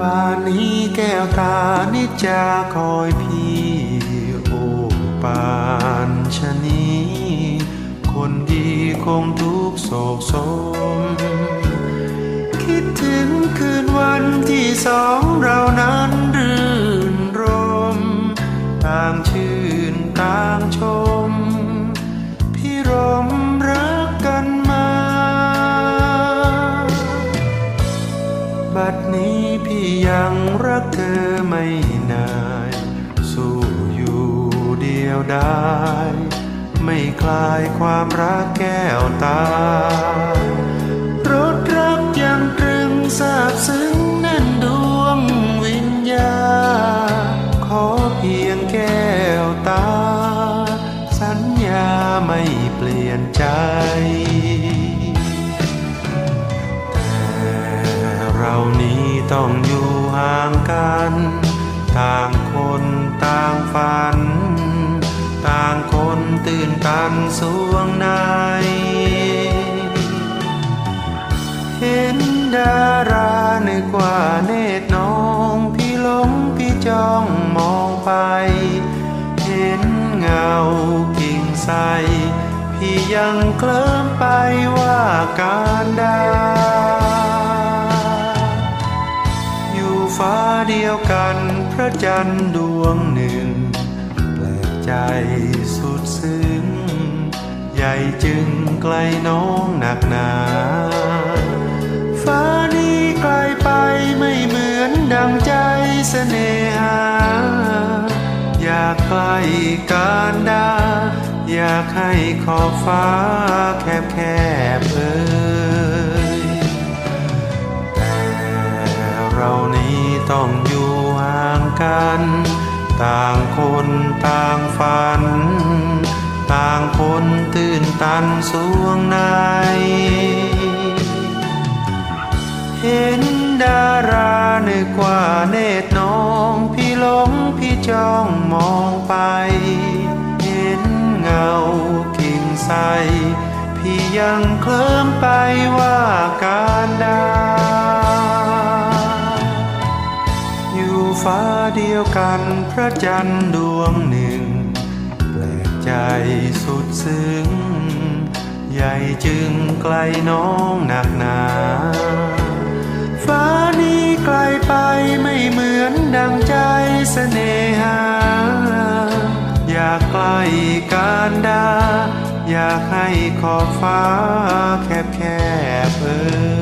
ป่านนี้แก้วตานิจาคอยพี่ คงทุกโศกโศมคิดถึงคืนวันที่สองเรานั้นรื่นรม ต่างชื่นต่างชม พี่รมรักกันมา บัดนี้พี่ยังรักเธอไม่นายสู้อยู่เดียวได้ ไม่คลายความรักแก้วตารถรักยังตรึงซาบซึ้งแน่นดวงวิญญา ขอเพียงแก้วตา สัญญาไม่เปลี่ยนใจ แต่เรานี้ต้องอยู่ห่างกัน ต่างคนต่างฝัน ต่างคน ตื่นตันสวงในเห็นดารานึกว่าเนตรน้องพี่หลงพี่จ้องมองไป เห็นเงากิ่งใสพี่ยังเคลิ้มไปว่าการดา อยู่ฟ้าเดียวกันพระจันทร์ดวงหนึ่ง ใจสุดซึ้ง ใหญ่จึงไกลน้องหนักหนา ฟ้านี้ไกลไปไม่เหมือนดังใจเสน่หา อยากใกล้การดา อยากให้ขอบฟ้าแคบแคบเอ่ยแต่เรานี้ต้องอยู่ห่างกัน ต่างคน ยังเคลิ้มไปว่าการดา อยู่ฟ้าเดียวกันพระจันทร์ดวงหนึ่ง แปลกใจสุดซึ้ง ใหญ่จึงไกลน้องหนักหนา ฟ้านี้ไกลไปไม่เหมือน ให้ขอบฟ้าแคบแคบเอ่ย